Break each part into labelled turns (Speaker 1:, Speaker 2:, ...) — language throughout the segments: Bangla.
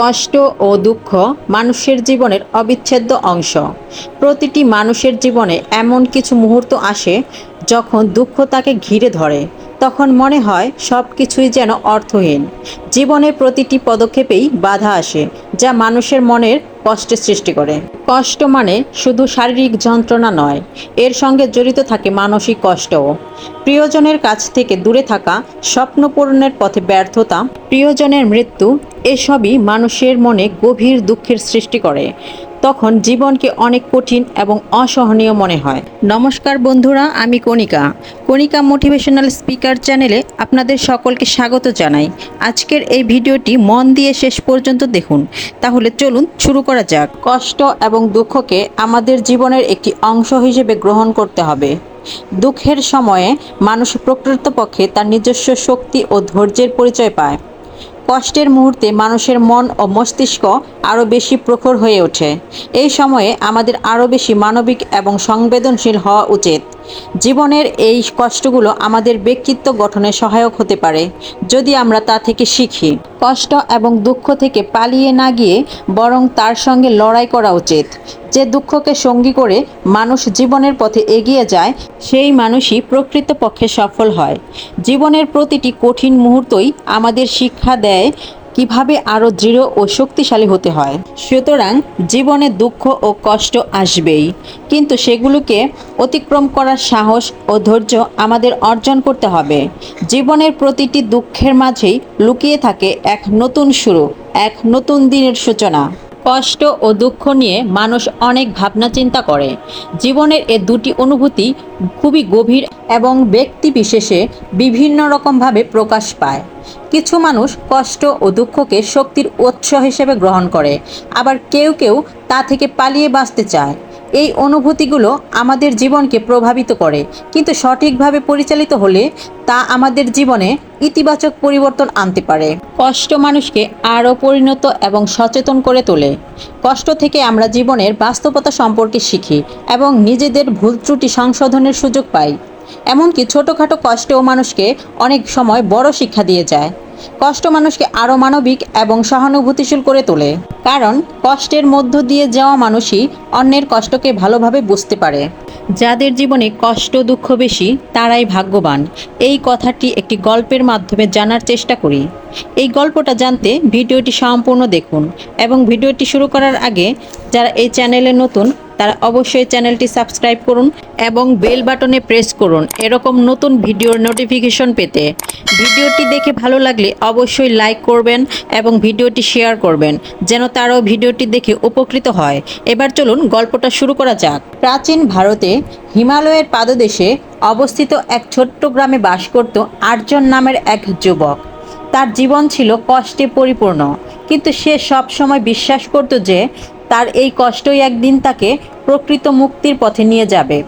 Speaker 1: কষ্ট ও দুঃখ মানুষের জীবনের অবিচ্ছেদ্য অংশ। প্রতিটি মানুষের জীবনে এমন কিছু মুহূর্ত আসে যখন দুঃখ তাকে ঘিরে ধরে। তখন মনে হয় সব কিছুই যেন অর্থহীন। জীবনের প্রতিটি পদক্ষেপেই বাধা আসে, যা মানুষের মনের কষ্টের সৃষ্টি করে। কষ্ট মানে শুধু শারীরিক যন্ত্রণা নয়, এর সঙ্গে জড়িত থাকে মানসিক কষ্টও। প্রিয়জনের কাছ থেকে দূরে থাকা, স্বপ্ন পূরণের পথে ব্যর্থতা, প্রিয়জনের মৃত্যু, এসবই মানুষের মনে গভীর দুঃখের সৃষ্টি করে। তখন জীবনকে অনেক কঠিন এবং অসহনীয় মনে হয়। নমস্কার বন্ধুরা, আমি কণিকা। কণিকা মোটিভেশনাল স্পিকার চ্যানেলে আপনাদের সকলকে স্বাগত জানাই। আজকের এই ভিডিওটি মন দিয়ে শেষ পর্যন্ত দেখুন। তাহলে চলুন শুরু করা যাক। কষ্ট এবং দুঃখকে আমাদের জীবনের একটি অংশ হিসেবে গ্রহণ করতে হবে। দুঃখের সময়ে মানুষ প্রকৃতপক্ষে তার নিজস্ব শক্তি ও ধৈর্যের পরিচয় পায়। কষ্টের মুহূর্তে মানুষের মন ও মস্তিষ্ক আরও বেশি প্রখর হয়ে ওঠে। এই সময়ে আমাদের আরও বেশি মানবিক এবং সংবেদনশীল হওয়া উচিত। জীবনের এই কষ্টগুলো আমাদের ব্যক্তিত্ব গঠনে সহায়ক হতে পারে, যদি আমরা তা থেকে শিখি। কষ্ট এবং দুঃখ থেকে পালিয়ে না গিয়ে বরং তার সঙ্গে লড়াই করা উচিত। যে দুঃখকে সঙ্গী করে মানুষ জীবনের পথে এগিয়ে যায়, সেই মানুষই প্রকৃতপক্ষে সফল হয়। জীবনের প্রতিটি কঠিন মুহূর্তই আমাদের শিক্ষা দেয় কীভাবে আরও দৃঢ় ও শক্তিশালী হতে হয়? সুতরাং জীবনে দুঃখ ও কষ্ট আসবেই। কিন্তু সেগুলোকে অতিক্রম করার সাহস ও ধৈর্য আমাদের অর্জন করতে হবে। জীবনের প্রতিটি দুঃখের মাঝেই লুকিয়ে থাকে এক নতুন শুরু, এক নতুন দিনের সূচনা। কষ্ট ও দুঃখ নিয়ে মানুষ অনেক ভাবনা চিন্তা করে। জীবনের এ দুটি অনুভূতি খুবই গভীর এবং ব্যক্তি বিশেষে বিভিন্ন রকমভাবে প্রকাশ পায়। কিছু মানুষ কষ্ট ও দুঃখকে শক্তির উৎস হিসেবে গ্রহণ করে, আবার কেউ কেউ তা থেকে পালিয়ে বাঁচতে চায়। এই অনুভূতিগুলো আমাদের জীবনকে প্রভাবিত করে, কিন্তু সঠিকভাবে পরিচালিত হলে তা আমাদের জীবনে ইতিবাচক পরিবর্তন আনতে পারে। কষ্ট মানুষকে আরও পরিণত এবং সচেতন করে তোলে। কষ্ট থেকে আমরা জীবনের বাস্তবতা সম্পর্কে শিখি এবং নিজেদের ভুল ত্রুটি সংশোধনের সুযোগ পাই। এমনকি ছোটোখাটো কষ্টও মানুষকে অনেক সময় বড় শিক্ষা দিয়ে যায়। কষ্ট মানুষকে আরও মানবিক এবং সহানুভূতিশীল করে তোলে। কারণ কষ্টের মধ্য দিয়ে যাওয়া মানুষই অন্যের কষ্টকে ভালোভাবে বুঝতে পারে। যাদের জীবনে কষ্ট, দুঃখ বেশি, তারাই ভাগ্যবান। এই কথাটি একটি গল্পের মাধ্যমে জানার চেষ্টা করি। এই গল্পটা জানতে ভিডিওটি সম্পূর্ণ দেখুন এবং ভিডিওটি শুরু করার আগে যারা এই চ্যানেলে নতুন তারা অবশ্যই চ্যানেলটি সাবস্ক্রাইব করুন এবং বেল বাটনে প্রেস করুন এরকম নতুন ভিডিওর নোটিফিকেশন পেতে। ভিডিওটি দেখে ভালো লাগলে অবশ্যই লাইক করবেন এবং ভিডিওটি শেয়ার করবেন যেন তারাও ভিডিওটি দেখে উপকৃত হয়। এবার চলুন গল্পটা শুরু করা যাক। প্রাচীন ভারতে হিমালয়ের পাদদেশে অবস্থিত এক ছোট্ট গ্রামে বাস করত আটজন নামের এক যুবক। তার জীবন ছিল কষ্টে পরিপূর্ণ। কিন্তু সে সব সময় বিশ্বাস করত যে তার এই কষ্টই একদিন তাকে প্রকৃত মুক্তির পথে নিয়ে যাবে।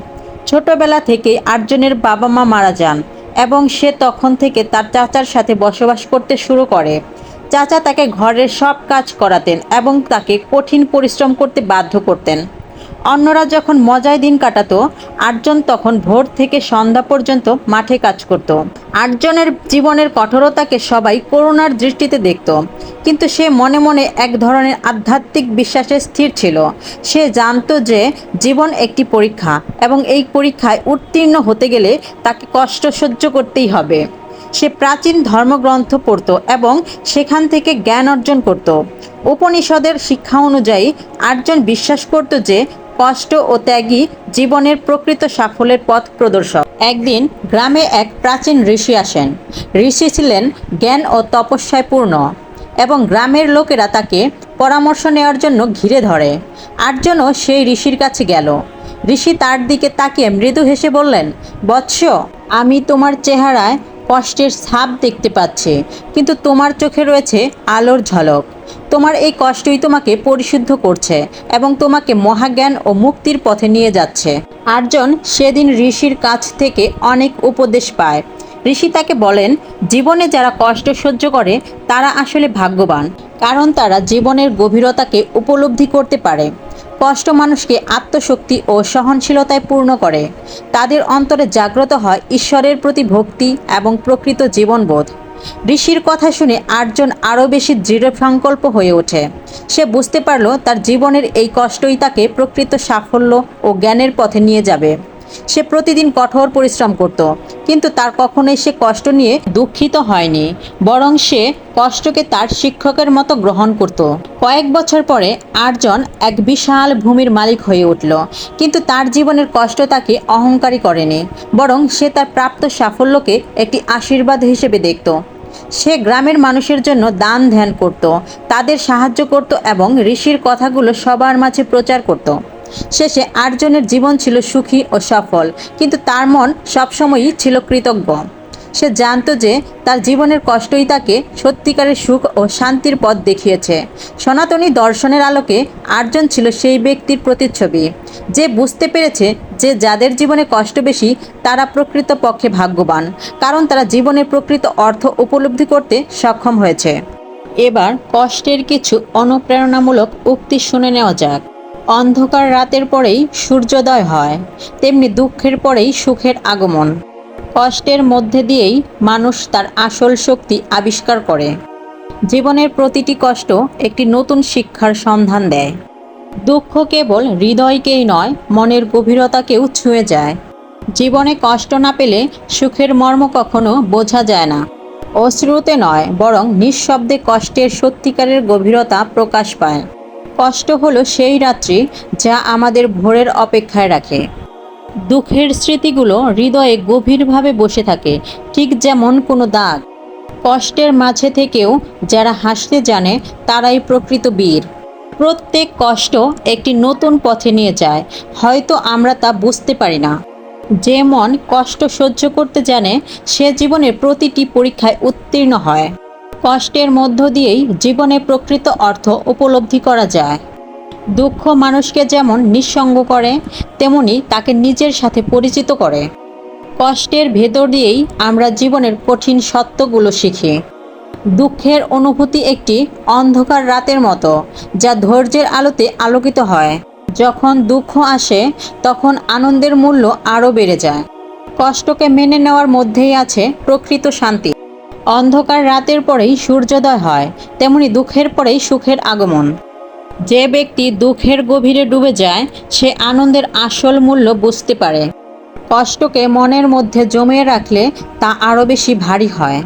Speaker 1: ছোটবেলা থেকেই আটজনের বাবা মা মারা যান এবং সে তখন থেকে তার চাচার সাথে বসবাস করতে শুরু করে। চাচা তাকে ঘরের সব কাজ করাতেন এবং তাকে কঠিন পরিশ্রম করতে বাধ্য করতেন। অন্যরা যখন মজায় দিন কাটাতো, আটজন তখন ভোর থেকে সন্ধ্যা পর্যন্ত মাঠে কাজ করত। আটজনের জীবনের কঠোরতাকে সবাই করুণার দৃষ্টিতে দেখত। কিন্তু সে মনে মনে এক ধরনের আধ্যাত্মিক বিশ্বাসে স্থির ছিল। সে জানতো যে জীবন একটি পরীক্ষা এবং এই পরীক্ষায় উত্তীর্ণ হতে গেলে তাকে কষ্ট সহ্য করতেই হবে। সে প্রাচীন ধর্মগ্রন্থ পড়ত এবং সেখান থেকে জ্ঞান অর্জন করত। উপনিষদের শিক্ষা অনুযায়ী আটজন বিশ্বাস করত যে কষ্ট ও ত্যাগই জীবনের প্রকৃত সাফল্যের পথ প্রদর্শক। একদিন গ্রামে এক প্রাচীন ঋষি আসেন। ঋষি ছিলেন জ্ঞান ও তপস্যায় পূর্ণ এবং গ্রামের লোকেরা তাকে পরামর্শ নেওয়ার জন্য ঘিরে ধরে। আটজনও সেই ঋষির কাছে গেল। ঋষি তার দিকে তাকিয়ে মৃদু হেসে বললেন, বৎস, আমি তোমার চেহারায় কষ্টের ছাপ দেখতে পাচ্ছি, কিন্তু তোমার চোখে রয়েছে আলোর ঝলক। তোমার এই কষ্টই তোমাকে পরিশুদ্ধ করছে এবং তোমাকে মহাজ্ঞান ও মুক্তির পথে নিয়ে যাচ্ছে। আর্জন সেদিন ঋষির কাছ থেকে অনেক উপদেশ পায়। ঋষি তাকে বলেন, জীবনে যারা কষ্ট সহ্য করে, তারা আসলে ভাগ্যবান, কারণ তারা জীবনের গভীরতাকে উপলব্ধি করতে পারে। কষ্ট মানুষকে আত্মশক্তি ও সহনশীলতায় পূর্ণ করে। তাদের অন্তরে জাগ্রত হয় ঈশ্বরের প্রতি ভক্তি এবং প্রকৃত জীবনবোধ। ঋষির কথা শুনে আটজন আরও বেশি দৃঢ় সংকল্প হয়ে ওঠে। সে বুঝতে পারল তার জীবনের এই কষ্টই তাকে প্রকৃত সাফল্য ও জ্ঞানের পথে নিয়ে যাবে। সে প্রতিদিন কঠোর পরিশ্রম করত, কিন্তু তার কখনোই সে কষ্ট নিয়ে দুঃখিত হয়নি, বরং সে কষ্টকে তার শিক্ষকের মতো গ্রহণ করত। কয়েক বছর পরে আটজন এক বিশাল ভূমির মালিক হয়ে উঠল, কিন্তু তার জীবনের কষ্ট তাকে অহংকারী করেনি, বরং সে তার প্রাপ্ত সাফল্যকে একটি আশীর্বাদ হিসেবে দেখত। সে গ্রামের মানুষের জন্য দান ধ্যান করত, তাদের সাহায্য করত এবং ঋষির কথাগুলো সবার মাঝে প্রচার করত। শেষে আটজনের জীবন ছিল সুখী ও সফল, কিন্তু তার মন সবসময়ই ছিল কৃতজ্ঞ। সে জানতো যে তার জীবনের কষ্টই তাকে সত্যিকারের সুখ ও শান্তির পথ দেখিয়েছে। সনাতনী দর্শনের আলোকে আটজন ছিল সেই ব্যক্তির প্রতিচ্ছবি। যে বুঝতে পেরেছে যে যাদের জীবনে কষ্ট বেশি, তারা প্রকৃত পক্ষে ভাগ্যবান, কারণ তারা জীবনের প্রকৃত অর্থ উপলব্ধি করতে সক্ষম হয়েছে। এবার কষ্টের কিছু অনুপ্রেরণামূলক উক্তি শুনে নেওয়া যাক। অন্ধকার রাতের পরেই সূর্যোদয় হয়, তেমনি দুঃখের পরেই সুখের আগমন। কষ্টের মধ্যে দিয়েই মানুষ তার আসল শক্তি আবিষ্কার করে। জীবনের প্রতিটি কষ্ট একটি নতুন শিক্ষার সন্ধান দেয়। দুঃখ কেবল হৃদয়কেই নয়, মনের গভীরতাকেও ছুঁয়ে যায়। জীবনে কষ্ট না পেলে সুখের মর্ম কখনো বোঝা যায় না। অশ্রুতে নয়, বরং নিঃশব্দে কষ্টের সত্যিকারের গভীরতা প্রকাশ পায়। কষ্ট হলো সেই রাত্রি যা আমাদের ভোরের অপেক্ষায় রাখে। দুঃখের স্মৃতিগুলো হৃদয়ে গভীরভাবে বসে থাকে, ঠিক যেমন কোনো দাগ। কষ্টের মাঝে থেকেও যারা হাসতে জানে, তারাই প্রকৃত বীর। প্রত্যেক কষ্ট একটি নতুন পথে নিয়ে যায়, হয়তো আমরা তা বুঝতে পারি না। যে মন কষ্ট সহ্য করতে জানে, সে জীবনের প্রতিটি পরীক্ষায় উত্তীর্ণ হয়। কষ্টের মধ্য দিয়েই জীবনে প্রকৃত অর্থ উপলব্ধি করা যায়। দুঃখ মানুষকে যেমন নিঃসঙ্গ করে, তেমনি তাকে নিজের সাথে পরিচিত করে। কষ্টের ভেতর দিয়েই আমরা জীবনের কঠিন সত্যগুলো শিখি। দুঃখের অনুভূতি একটি অন্ধকার রাতের মতো, যা ধৈর্যের আলোতে আলোকিত হয়। যখন দুঃখ আসে, তখন আনন্দের মূল্য আরও বেড়ে যায়। কষ্টকে মেনে নেওয়ার মধ্যেই আছে প্রকৃত শান্তি। অন্ধকার রাতের পরেই সূর্যোদয় হয়, তেমনি দুঃখের পরেই সুখের আগমন। যে ব্যক্তি দুঃখের গভীরে ডুবে যায়, সে আনন্দের আসল মূল্য বুঝতে পারে। কষ্টকে মনের মধ্যে জমিয়ে রাখলে তা আরও বেশি ভারী হয়।